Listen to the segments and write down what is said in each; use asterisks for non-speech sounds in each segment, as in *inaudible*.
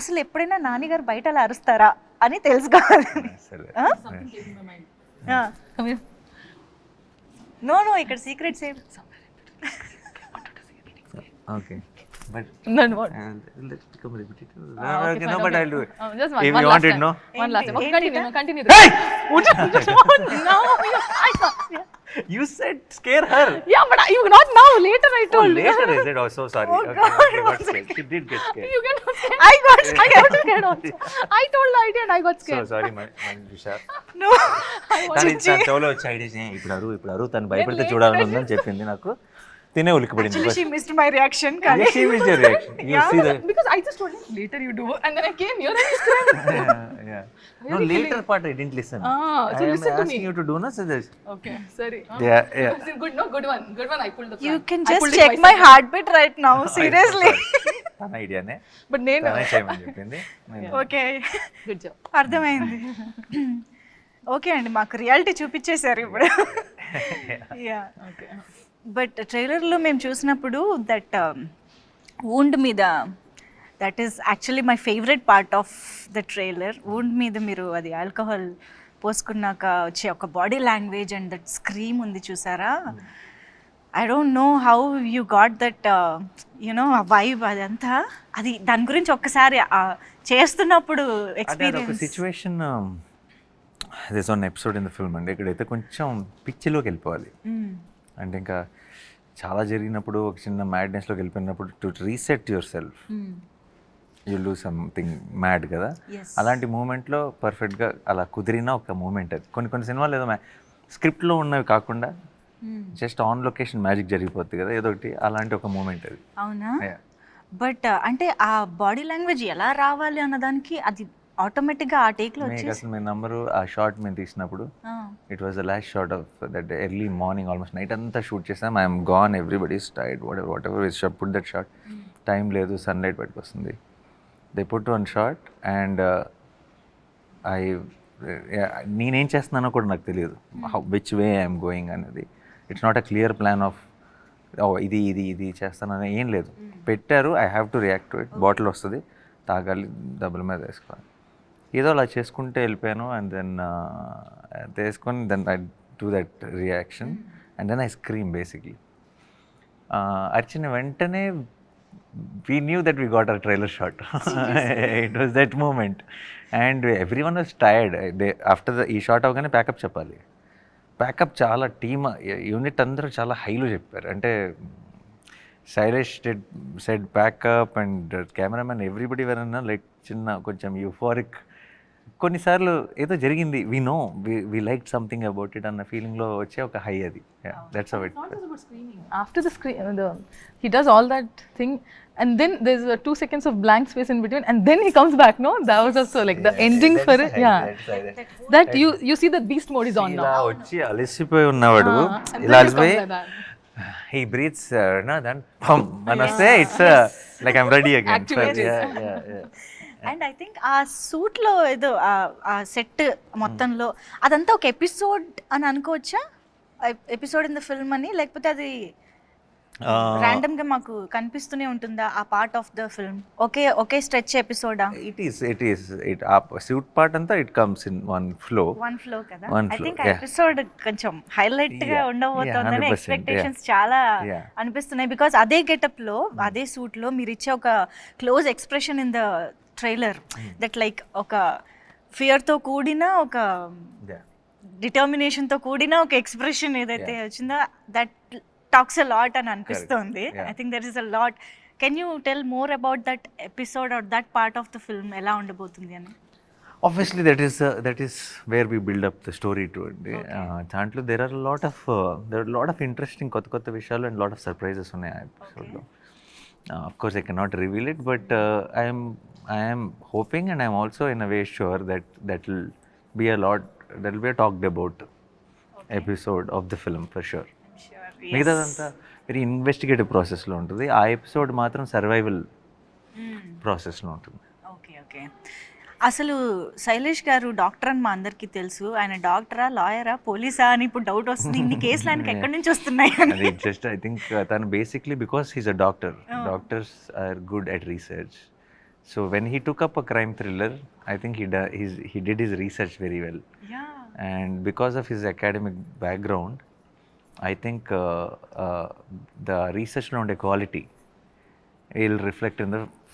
అసలు ఎప్పుడైనా నాన్నగారు బయట అలా అరుస్తారా అని తెలుసుకోవాలి నో నో ఇక్కడ సీక్రెట్స్ ఏం? Okay but No, no, what? let's become repetitive. Ah, No, okay, okay, fine, no, but okay. I'll do it. Oh, just one- If one you last want it, time. no? One last time. Okay, continue, continue. Hey! no, You said scare her. yeah, but I- you not now. Later I Oh, told. later I said, oh, so sorry. Oh, okay, God, okay, got one scared. She did get scared. You get scared. I got I got scared also. I told the idea and I got So scared. sorry, my Manjusha. No I was తను తన చెవులో వచ్చి idea ఇప్పుడు అరు ఇప్పుడు అరు తను భయపడితే late చూడాలని ఉందని చెప్పింది నాకు తినే ఉలికిపడింది షీ మిస్డ్ మై రియాక్షన్ కానీ Yes, she missed your reaction. You see the because I just told him later you do and then I came here and you yeah, yeah. No, later part I didn't listen. Ah, so I am listen to asking me. you to do so this. okay, sorry. Uh, Yeah, yeah. it's Good, no, good one. Good one. I pulled the you prank. Can I just pulled it check my myself. Heart beat right now seriously తన ఐడియానే But నేను తనే చేయమని చెప్పింది నేను- okay good job. అర్థమైంది okay అండి మాకు రియాలిటీ చూపించేశారు ఇప్పుడు యా Okay. బట్ ట్రైలర్లో మేము చూసినప్పుడు దట్ వూండ్ మీద that is actually my favourite part of the trailer wound మీద మీరు అది ఆల్కహాల్ పోసుకున్నాక వచ్చే ఒక body language and that scream ఉంది చూసారా? I don't know how you got that you know ah vibe అదంతా. అది దాని గురించి ఒక్కసారి చేస్తున్నప్పుడు experience situation this episode in the film అండి. ఇక్కడైతే కొంచెం పిచ్చిలోకి వెళ్ళిపోవాలి. అంటే ఇంకా చాలా జరిగినప్పుడు ఒక చిన్న మ్యాడ్నెస్లోకి వెళ్ళిపోయినప్పుడు to reset yourself you do something mad కదా. అలాంటి మూమెంట్లో పర్ఫెక్ట్గా అలా కుదిరిన ఒక మూమెంట్ అది కొన్ని కొన్ని సినిమాలు ఏదో స్క్రిప్ట్లో ఉన్నవి కాకుండా జస్ట్ ఆన్ లొకేషన్ మ్యాజిక్ జరిగిపోద్ది కదా ఏదో ఒకటి అలాంటి ఒక మూమెంట్ అది. అవునా. బట్ అంటే ఆ బాడీ లాంగ్వేజ్ ఎలా రావాలి అన్నదానికి అది ఆటోమేటిక్గా ఆ మీకు వచ్చేసి అసలు మీ నంబరు ఆ షార్ట్ మేము తీసినప్పుడు it was the last shot of that early morning almost night అంతా షూట్ చేసాం I'm gone everybody's Tide whatever whatever is put that shot time లేదు సన్లైట్ బయటకు వస్తుంది they put one shot and I నేనేం చేస్తున్నానో కూడా నాకు తెలియదు. విచ్ వే ఐఎమ్ గోయింగ్ అనేది. It's not a clear plan of ఓ ఇది ఇది ఇది చేస్తానని ఏం లేదు. పెట్టారు I have to react to it bottle వస్తుంది తాగాలి డబ్బుల మీద వేసుకోవాలి. ఏదో అలా చేసుకుంటే వెళ్ళిపోయాను అండ్ దెన్ వేసుకొని then I do that reaction and then I scream basically అరిచిన వెంటనే we knew that we got a trailer shot it was that moment and everyone was tired they after the ఈ shot అవగానే pack up చెప్పాలి. Pack up చాలా team unit అందరూ చాలా హైలో చెప్పారు. అంటే Sailesh dead said pack up and cameraman everybody వెరన్నా like చిన్న కొంచెం యూఫోరిక్ కొన్నిసార్లు ఏదో జరిగింది we know we like something about it అన్న ఫీలింగ్లో వచ్చే ఒక హై అది that's uh, the, he does all that thing, and then there's uh, two seconds of blank space in between, and then he comes back. No, that was also like the ending for it. Yeah, that you you see that beast mode is on ఇలా now. వచ్చి అలసిపోయి ఉన్నవాడు Ah, and ఇలా then it comes అలసిపోయి like that. He breathes నా దాని పమ్ అని వస్తే it's like I'm ready again Activated. And I think ఆ సూట్లో ఏదో ఆ- సెట్ మొత్తంలో అదంతా ఒక ఎపిసోడ్ అని అనుకోవచ్చా? ఎపిసోడ్ ఇన్ ద ఫిల్మ్ అని? లేకపోతే అది ర్యాండమ్గా మాకు కనిపిస్తూనే ఉంటుందా ఆ పార్ట్ ఆఫ్ ద ఫిల్మ్ ఒకే ఒకే stretch ఎపిసోడా it is it is it ఆ సూట్ పార్ట్ అంతా it comes in one flow one flow కదా? One I flow, think. Episode కొంచెం హైలైట్గా ఉండబోతోందని yeah, 100%, ఎక్స్పెక్టేషన్స్ చాలా. అనిపిస్తున్నాయి. బికాస్ అదే గెటప్లో అదే సూట్లో మీరు ఇచ్చే ఒక close expression in the trailer that like ఒక ఫియర్తో కూడిన ఒక డిటర్మినేషన్తో కూడిన ఒక ఎక్స్ప్రెషన్ ఏదైతే వచ్చిందో దట్ టాక్స్ అ లాట్ అని అనిపిస్తుంది. I think there is a lot can you tell more about that episode or that part of the film ఎలా ఉండబోతుంది అని? Obviously that is that is where we build up the story to అండి దాంట్లో there are lot of there lot of interesting కొత్త కొత్త విషయాలు and lot of surprises ఉన్నాయి ఆ ఎపిసోడ్లో of course I can not reveal it but I'm I'm hoping and I'm also in a way sure that that will be a lot that will be talked about episode of the film for sure మిగతాదంతా very investigative ప్రాసెస్లో ఉంటుంది ఆ episode మాత్రం survival ప్రాసెస్లో ఉంటుంది okay okay అసలు శైలేష్ గారు doctor అని మా అందరికీ తెలుసు. ఆయన డాక్టరా లాయరా పోలీసా అని ఇప్పుడు డౌట్ వస్తుంది. ఇన్ని కేసులు ఆయనకి ఎక్కడి నుంచి వస్తున్నాయి అది జస్ట్ ఐ థింక్ తను basically because he's a doctor doctors are good at research so when he took up a crime thriller I think he his he did his research very well yeah and because of his academic background i think uh, uh, the research around equality will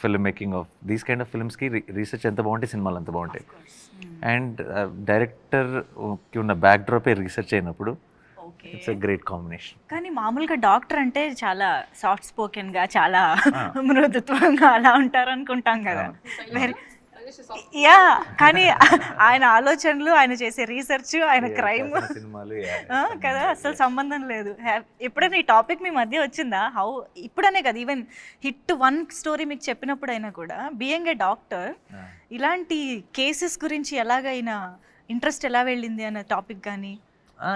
reflect in the filmmaking of these kind of films కి research ఎంత బాగుంటాయి సినిమాలు అంత బాగుంటాయి. And డైరెక్టర్కి ఉన్న బ్యాక్డ్రాపే research అయినప్పుడు ఇట్స్ గ్రేట్ కాంబినేషన్ కానీ మామూలుగా డాక్టర్ అంటే చాలా సాఫ్ట్ స్పోకెన్గా చాలా *laughs* మృదుత్వంగా అలా ఉంటారు అనుకుంటాం కదా వెరీ యా కానీ ఆయన ఆలోచనలు ఆయన చేసే రీసెర్చ్ ఆయన క్రైమ్ సినిమాలు కదా అసలు సంబంధం లేదు. హ్యా- ఎప్పుడైనా ఈ టాపిక్ మీ మధ్య వచ్చిందా? హౌ ఇప్పుడనే కదా ఈవెన్ హిట్ వన్ స్టోరీ మీకు చెప్పినప్పుడైనా కూడా బియింగ్ ఏ డాక్టర్ ఇలాంటి కేసెస్ గురించి ఎలాగైనా ఇంట్రెస్ట్ ఎలా వెళ్ళింది అన్న టాపిక్ కానీ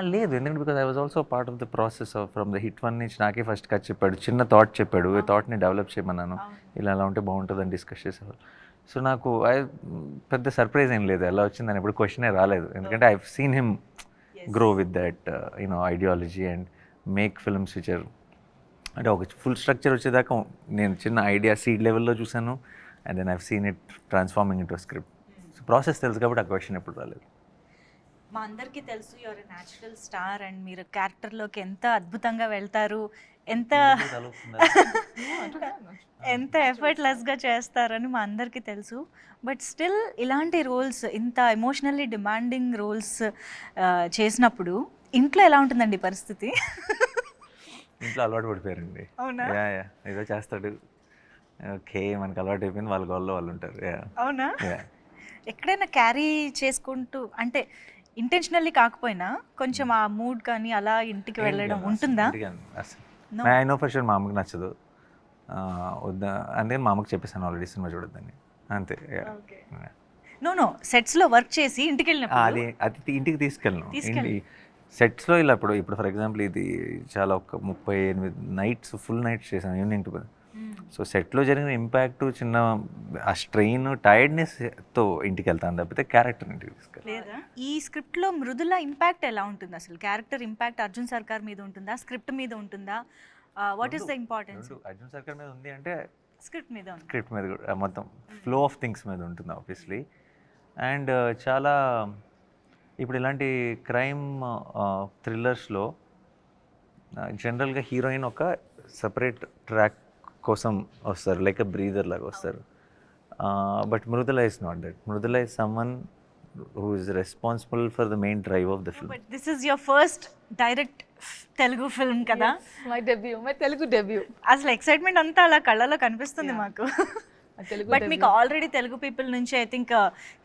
లేదు ఎందుకంటే because I was also part of the process of from the HIT one నుంచి నాకే ఫస్ట్ కట్ చెప్పాడు చిన్న థాట్ చెప్పాడు ఈ థాట్ని డెవలప్ చేయమన్నాను. ఇలా అలా ఉంటే బాగుంటుందని డిస్కస్ చేసేవాళ్ళు. సో నాకు ఐ పెద్ద సర్ప్రైజ్ ఏం లేదు. ఎలా వచ్చిందని ఎప్పుడు క్వశ్చనే రాలేదు. ఎందుకంటే I seen him grow with that you know ideology and make films or అంటే ఒక ఫుల్ స్ట్రక్చర్ వచ్చేదాకా నేను చిన్న ఐడియా సీడ్ లెవెల్లో చూసాను and then I've seen it transforming it script so process తెలుసు కాబట్టి ఆ క్వశ్చన్ ఎప్పుడు రాలేదు. మా అందరికీ తెలుసు యువర్ న్యాచురల్ స్టార్ అండ్ మీరు క్యారెక్టర్లోకి ఎంత అద్భుతంగా వెళ్తారు. ఎంత *laughs* ఎంత ఎఫర్ట్లెస్గా చేస్తారని మా అందరికీ తెలుసు. బట్ స్టిల్ ఇలాంటి రోల్స్ ఇంత ఎమోషనల్లీ డిమాండింగ్ రోల్స్ చేసినప్పుడు ఇంట్లో ఎలా ఉంటుందండి పరిస్థితి? ఇంట్లో అలవాటు పడిపోయారండి. అవునా? Yeah yeah. ఏదో చేస్తాడు. ఓకే మనకు అలవాటు అయిపోయింది. వాళ్ళ గోల్లో వాళ్ళు ఉంటారు. యా. అవునా? ఎక్కడైనా క్యారీ చేసుకుంటూ అంటే ఇంటెన్షనల్లీ కాకపోయినా కొంచెం ఆ మూడ్ కానీ అలా ఇంటికి వెళ్ళడం ఉంటుందా? No. I know for sure మా అమ్మకి నచ్చదు. వద్దా? అంటే మా అమ్మకి చెప్పేసాను ఆల్రెడీ సినిమా చూడొద్దని. అంతే. నో నో సెట్స్లో వర్క్ చేసి ఇంటికి వెళ్ళినప్పుడు అది అది ఇంటికి తీసుకెళ్ళను. ఇంటి సెట్స్లో ఇలా ఇప్పుడు ఇప్పుడు ఫర్ ఎగ్జాంపుల్ ఇది చాలా ఒక ముప్పై ఎనిమిది నైట్స్ ఫుల్ నైట్స్ చేశాను ఈవినింగ్ టు సో సెట్లో జరిగిన ఇంపాక్ట్ చిన్న ఆ స్ట్రెయిన్ టైర్డ్నెస్తో ఇంటికి వెళ్తాను తప్పితే క్యారెక్టర్ ఇంటికి తీసుకెళ్ళి లేదా? ఈ స్క్రిప్ట్లో మృదుల ఇంపాక్ట్ ఎలా ఉంటుంది అసలు? క్యారెక్టర్ ఇంపాక్ట్ అర్జున్ సర్కార్ మీద ఉంటుందా? స్క్రిప్ట్ మీద ఉంటుందా? What is the importance Arjun Sarkar మీద ఉంది అంటే స్క్రిప్ట్ మీద ఉంది. స్క్రిప్ట్ మీద కూడా మొత్తం ఫ్లో ఆఫ్ థింగ్స్ మీద ఉంటుంది ఆబ్వియస్లీ అండ్ చాలా ఇప్పుడు ఇలాంటి క్రైమ్ థ్రిల్లర్స్లో జనరల్గా హీరోయిన్ ఒక సపరేట్ ట్రాక్ కోసం వస్తారు లైక్ బ్రీదర్ లాగా వస్తారు. But Mridula is not that Mridula is someone who is responsible for the main drive of the film but this is your first direct Telugu film కదా? My debut, my Telugu debut. అసలు excitement అంతా అలా కళ్ళలో కనిపిస్తుంది మాకు. *laughs* But మీకు already Telugu people నుంచి I think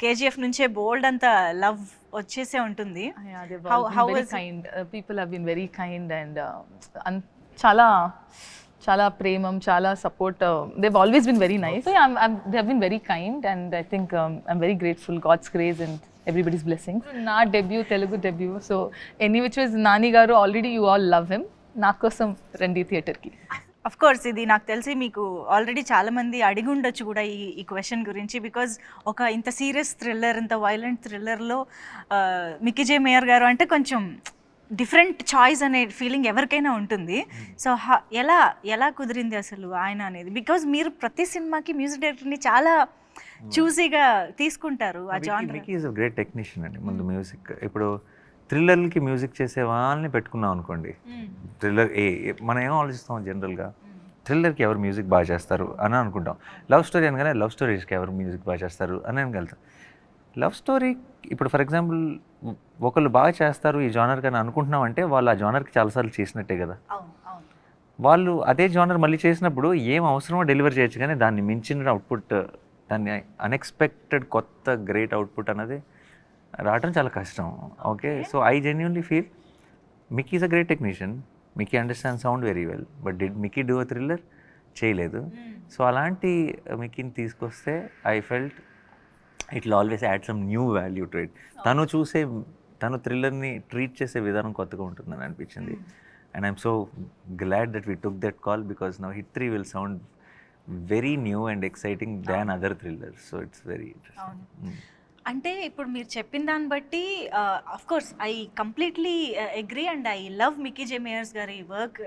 KGF నుంచే బోల్డ్ అంత లవ్ వచ్చేసే ఉంటుంది. Yeah, they've How- all been how very was it? kind. చాలా ప్రేమం చాలా support they've always been very nice they've been very kind and I think I'm very grateful God's grace and everybody's blessing నా debut Telugu debut so any which was నానిగారు already you all love him నా కోసం రండి థియేటర్కి of course ఇది నాకు తెలిసి మీకు already చాలామంది అడిగి ఉండొచ్చు కూడా ఈ ఈ క్వశ్చన్ గురించి బికాజ్ ఒక ఇంత సీరియస్ థ్రిల్లర్ ఇంత వైలెంట్ థ్రిల్లర్లో మికిజే మేయర్ గారు అంటే కొంచెం డిఫరెంట్ చాయిస్ అనే ఫీలింగ్ ఎవరికైనా ఉంటుంది. సో ఎలా ఎలా కుదిరింది అసలు ఆయన అనేది? బికాజ్ మీరు ప్రతి సినిమాకి మ్యూజిక్ డైరెక్టర్ని చాలా చూసీగా తీసుకుంటారు ఆ జాన్ ఈజ్ గ్రేట్ టెక్నీషియన్ అండి ముందు మ్యూజిక్. ఇప్పుడు థ్రిల్లర్కి మ్యూజిక్ చేసే వాళ్ళని పెట్టుకున్నాం అనుకోండి. థ్రిల్లర్ ఏ ఏ- మనం ఏం ఆలోచిస్తాం జనరల్గా? థ్రిల్లర్కి ఎవరు మ్యూజిక్ బాగా చేస్తారు అని అనుకుంటాం. లవ్ స్టోరీ అనగానే లవ్ స్టోరీస్కి ఎవరు మ్యూజిక్ బాగా చేస్తారు అని అనగలుగుతాం లవ్ స్టోరీ ఇప్పుడు ఫర్ ఎగ్జాంపుల్ ఒకళ్ళు బాగా చేస్తారు ఈ జానర్ కానీ అనుకుంటున్నాం అంటే వాళ్ళు ఆ జానర్కి చాలాసార్లు చేసినట్టే కదా. వాళ్ళు అదే జానర్ మళ్ళీ చేసినప్పుడు ఏం అవసరమో డెలివర్ చేయొచ్చు కానీ దాన్ని మించిన అవుట్పుట్ దాన్ని అన్ఎక్స్పెక్టెడ్ కొత్త గ్రేట్ అవుట్పుట్ అన్నది రావడం చాలా కష్టం. Okay? So I genuinely feel Mickey is a great technician Mickey understand sound very well but did Mickey do a thriller చేయలేదు. సో అలాంటి మికీని తీసుకొస్తే I felt it always add some new value to it తను చూసే తను థ్రిల్లర్ని treat చేసే విధానం కొత్తగా ఉంటుందని అనిపించింది. And I'm so glad that we took that call because now HIT three will sound very new and exciting than other thriller so it's very interesting అంటే ఇప్పుడు మీరు చెప్పిన దాన్ని బట్టి of course I completely agree and I love Mickey J Meyers గారి work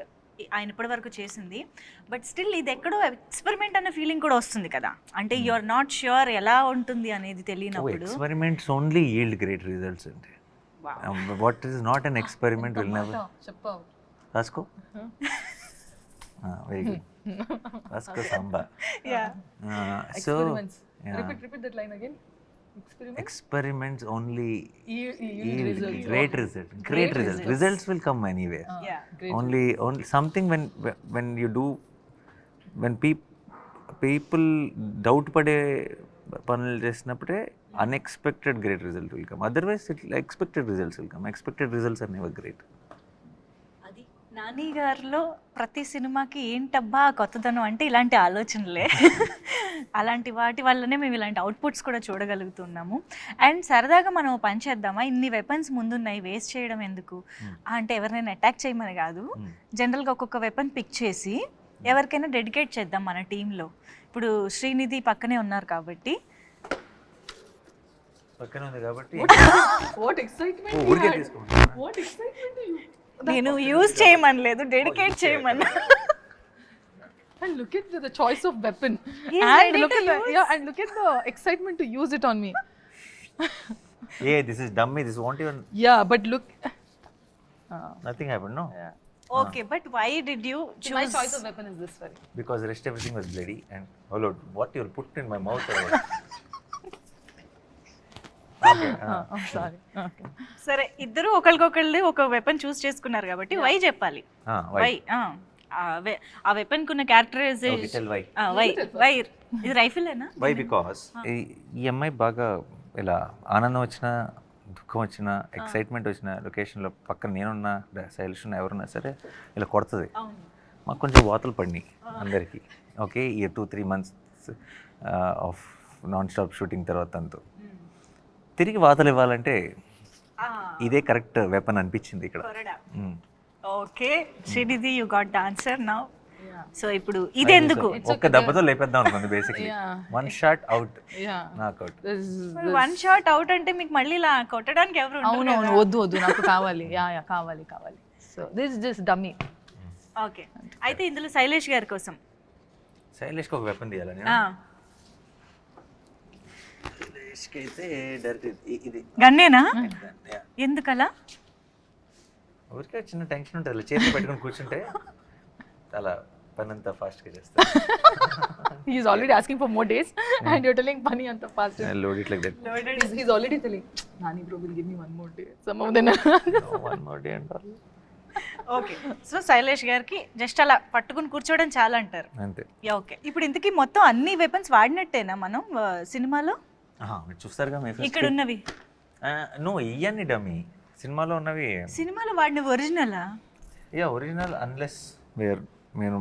ఆయన ఇప్పటి వరకు చేసింది. బట్ స్టిల్ ఇది ఎక్కడో ఎక్స్పెరిమెంట్ అనే ఫీలింగ్ కూడా వస్తుంది కదా. అంటే యు ఆర్ నాట్ ష్యూర్ ఎలా ఉంటుంది అనేది తెలియనప్పుడు experiments only yield great results అండి. What is not an experiment will never చెప్పావు రాసుకో వెరీ గుడ్ రాసుకో Samba Yeah. So Experiments. Repeat, repeat that line again. Experiment. Experiments only yield results. great results great results results will come anywhere Yeah. Great. only only something when when you do when peop people డౌట్ పడే పనులు చేసినప్పుడే unexpected great result will come otherwise it expected results will come expected results are never great అది నాని గారిలో ప్రతి సినిమాకి ఏంటబ్బా కొత్తదనం అంటే ఇలాంటి ఆలోచనలే. అలాంటి వాటి వల్లనే మేము ఇలాంటి అవుట్పుట్స్ కూడా చూడగలుగుతున్నాము. అండ్ సరదాగా మనం పని చేద్దామా? ఇన్ని వెపన్స్ ముందున్నాయి వేస్ట్ చేయడం ఎందుకు? అంటే ఎవరినైనా అటాక్ చేయమని కాదు. జనరల్గా ఒక్కొక్క వెపన్ పిక్ చేసి ఎవరికైనా డెడికేట్ చేద్దాం మన టీంలో ఇప్పుడు శ్రీనిధి పక్కనే ఉన్నారు కాబట్టి. పక్కన ఉంది కాబట్టి. What excitement ఓ, you ఊరికే had. తీసుకుంటా What excitement you. నేను యూజ్ చేయమనలేదు డెడికేట్ చేయమన్నా *laughs* And look at the, the choice of weapon. He's and ready look to at the, use. yeah, and look at the excitement to use it on me. *laughs* A this is dummy this want even Yeah, but look. *laughs* Uh, nothing happen no okay but why did you my choice of weapon is this very. because rest everything was bloody and oh lord what you put in my mouth *laughs* సరే ఇద్దరు ఒకరికొకళ్ళు ఒక weapon చూస్ చేసుకున్నారు కాబట్టి why చెప్పాలి. Ah? Why ఆ weapon కున్న characterization. Why why ఇది రైఫిలేనా వై బికాస్ ఈ అమ్మాయి బాగా ఇలా ఆనందం వచ్చినా దుఃఖం వచ్చినా ఎక్సైట్మెంట్ వచ్చిన లొకేషన్లో పక్కన నేనున్నా శైలిష్ ఉన్నా ఎవరున్నా సరే ఇలా కొడుతుంది. అవును. మాకు కొంచెం వాతలు పడినాయి అందరికీ. ఓకే ఈ two three months of non stop shooting తర్వాత అంతా. తిరిగి వాతలు ఇవ్వాలంటే ఇదే కరెక్ట్ వెపన్ అనిపించింది ఇక్కడ. Okay Srinidhi you got the answer now. So ఇప్పుడు ఇది ఎందుకు ఒక్క దెబ్బతో లేపేద్దాం అనుకుంది basically. One shot out. Knock out. One shot out అంటే మీకు మళ్ళీ ఇలా కొట్టడానికి ఎవరు అవును అవును వద్దు వద్దు నాకు కావాలి. యా యా కావాలి కావాలి. So this just dummy okay అయితే ఇందులో శైలేష్ గారి కోసం. శైలేష్కి ఒక వెపన్ తీయాలని అయితే డైరెక్ట్ ఇది గన్నేనా. ఎందుకలా? ఊరికే చిన్న టెన్షన్ ఉంటుంది చేతి పెట్టుకొని కూర్చుంటే అలా పని అంతా ఫాస్ట్గా చేస్తాను he's already asking for more days and you're telling పని అంత fast load it like that he's, he's already telling nani bro will give me one more day? Some of them. One more day and okay so Sailesh గారికి just అలా పట్టుకుని కూర్చోవడం చాలా అంటారు. అంతే. Okay ఇప్పుడు ఇంతకీ మొత్తం అన్ని వెపన్స్ వాడినట్టేనా మనం సినిమాలో? మీరు చూస్తారుగా మీ ఇక్కడ ఉన్నవి. నువ్వు ఇవన్నీ డమ్మీ. సినిమాలో ఉన్నవి. సినిమాలో వాడిన ఒరిజినలా యా ఒరిజినల్ అన్లెస్ వేర్ మీరు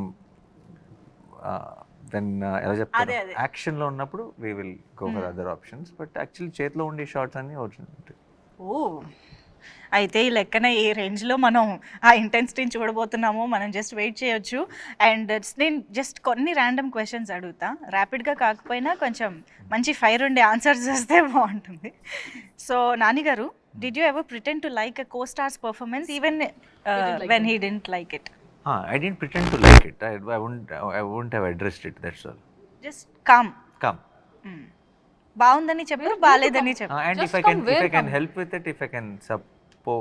దెన్ ఎలా చెప్తారు. యాక్షన్లో ఉన్నప్పుడు we will go for other options but actually చేతిలో ఉండే షార్ట్స్ అన్ని ఒరిజినల్ ఉంటాయి. ఓ. అయితే ఈ లెక్కన ఏ రేంజ్లో మనం ఆ ఇంటెన్సిటీని చూడబోతున్నామో. మనం జస్ట్ వెయిట్ చేయొచ్చు. అండ్ నేను జస్ట్ కొన్ని ర్యాండమ్ క్వశ్చన్స్ అడుగుతా. ర్యాపిడ్గా కాకపోయినా కొంచెం మంచి ఫైర్ ఉండే ఆన్సర్స్ వస్తే బాగుంటుంది. So నానిగారు did you ever pretend to like a co star's performance even when he didn't like it I didn't pretend to like it I I won't I won't have addressed it that's all just calm come బాగుందని చెప్పారు బాగాలేదని చెప్పారు and if Just I can come, if I where can come? help with it if I can suppo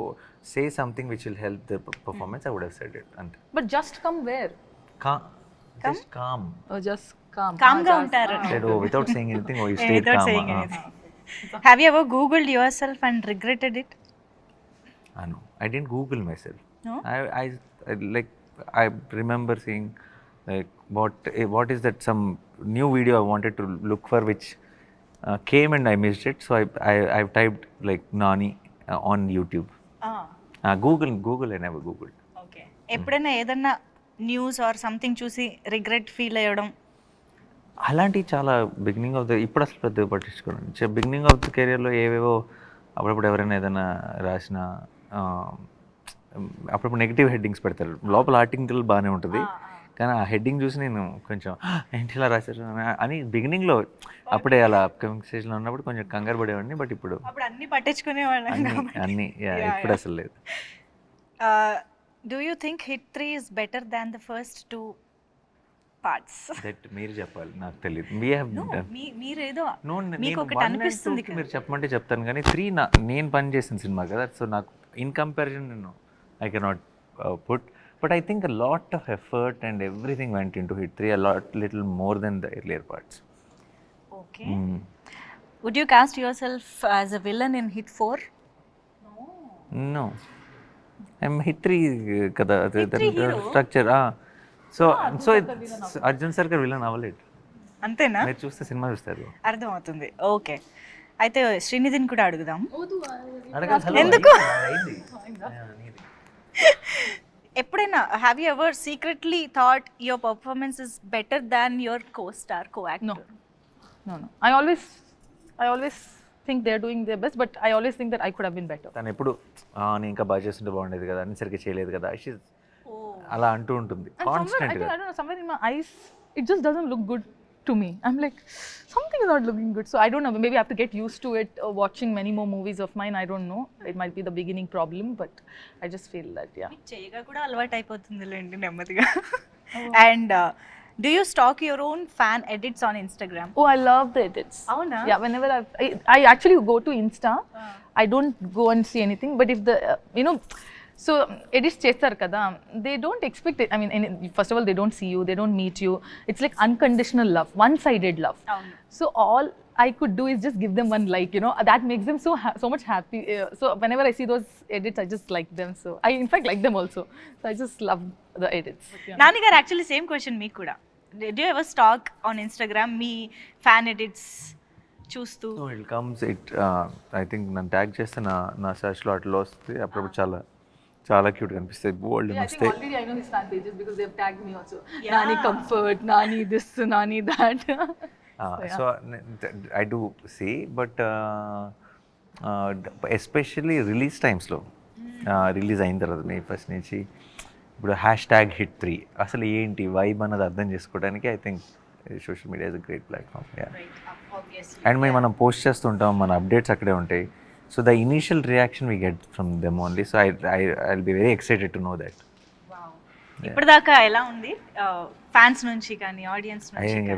say something which will help the p- performance I would have said it and but just come where calm just calm oh just come Calm Ah, గా just- ఉంటారు. ah. said oh without saying anything oh you *laughs* stayed Without calm saying uh, anything. Have you ever googled yourself and regretted it uh, no I didn't google myself No? I, I I like I remember seeing like what eh, what is that some new video I wanted to look for which uh, came and I missed it so I I I've typed like Nani uh, on YouTube. Uh, Google Google I never googled. Okay ఎప్పుడైనా ఏదన్నా news or something చూసి regret feel అయ్యడం? అలాంటివి చాలా beginning of the ఇప్పుడు అసలు పెద్దగా పట్టించుకోండి beginning of the కెరియర్లో ఏవేవో అప్పుడప్పుడు ఎవరైనా ఏదైనా రాసిన అప్పుడప్పుడు నెగిటివ్ హెడ్డింగ్స్ పెడతారు. లోపల ఆర్టికల్ బాగానే ఉంటుంది. కానీ ఆ హెడ్డింగ్ చూసి నేను కొంచెం ఏంటి ఇలా రాశారు? అని- బిగినింగ్లో అప్పుడే అలా అప్కమింగ్ స్టేజ్లో ఉన్నప్పుడు కొంచెం కంగారు పడేవాడిని బట్ ఇప్పుడు అన్ని పట్టించుకునే వాళ్ళం అన్ని ఇప్పుడు అసలు లేదు. Do you think HIT three is better than the first two parts that మీరు చెప్పాలి నాకు తెలియదు మీ హ్యావ్ మీరేదో నో మీకు ఒకటి అనిపిస్తుంది. మీరు చెప్పమంటే చెప్తాను కానీ త్రీ నా నేను పని చేసిన సినిమా కదా సో నాకు ఇన్ కంపారిజన్ నేను I cannot put but I think a lot of effort and everything went in to HIT three a lot little more then the earlier parts okay Hmm. Would you cast yourself as a villain in HIT four no I'm HIT three కదా three hero? Structure so so Arjun Sarkar villain అవ్వలేదు. అంతేనా? మీరు చూస్తే cinema చూస్తారు. అర్థమవుతుంది. Okay. అయితే శ్రీనిధిని కూడా అడుగుదాం. ఎందుకు? *laughs* ఎప్పుడైనా have you ever secretly thought your performance is better than your co star co No. No, no. I always, I always think they're doing their best, but I always think that I could have been better. తను ఎప్పుడు "ఆ, నేను ఇంకా బాగా చేస్తుంటే బాగుండేది కదా అని సరిగ్గా చేయలేదు కదా అలా అంటూ ఉంటుంది కాన్స్టెంట్గా I don't know, somewhere in my eyes, it just doesn't look good to me. I'm like, something is not looking good. So I don't know, maybe I have to get used to it, uh, watching many more movies of mine. I don't know. It might be the beginning problem, but I just feel that, yeah. చేయగా కూడా అలవాటు అయిపోతుందిలేండి నెమ్మదిగా and do you stack your own fan edits on Instagram Oh, I love the edits. అవునా Yeah, whenever I've, I, I actually go to Insta, I don't go and see anything, but if the, uh, you know, so edits చేస్తారు కదా they don't expect it. I mean, any- first of all, they don't see you, they don't meet you. It's like unconditional love, one-sided love. అవును So all I could do is just give them one like, you know, that makes them so so much happy. Uh, so whenever I see those edits, I just like them. So I in fact like them also. So I just love the edits. Yeah. నాన్నగారు actually same question మీకు కూడా do ever stalk on Instagram me fan edits చూస్తూ so it comes it I think నన్ను tag చేస్తే నా నా సెర్చ్లో అట్లా వస్తే అప్పుడప్పుడు చాలా చాలా క్యూట్ కనిపిస్తాయి. బోల్డ్ వస్తాయి know his fan pages because they've tagged me also. Nani comfort, Nani this, Nani that. So I do see but especially release టైమ్స్లో రిలీజ్ అయిన తర్వాత మే ఫస్ట్ నుంచి ఇప్పుడు హ్యాష్ ట్యాగ్ హిట్ త్రీ అసలు ఏంటి వైబ్ అన్నది అర్థం చేసుకోవడానికి I think social media is a great platform and మేము మనం పోస్ట్ చేస్తుంటాం మన అప్డేట్స్ అక్కడే ఉంటాయి. So the initial reaction we get from them only so I I I'll be very excited to know that ఇప్పటిదాకా ఎలా ఉంది? ఫ్యాన్స్ నుంచి కానీ ఆడియన్స్ నుంచి కానీ?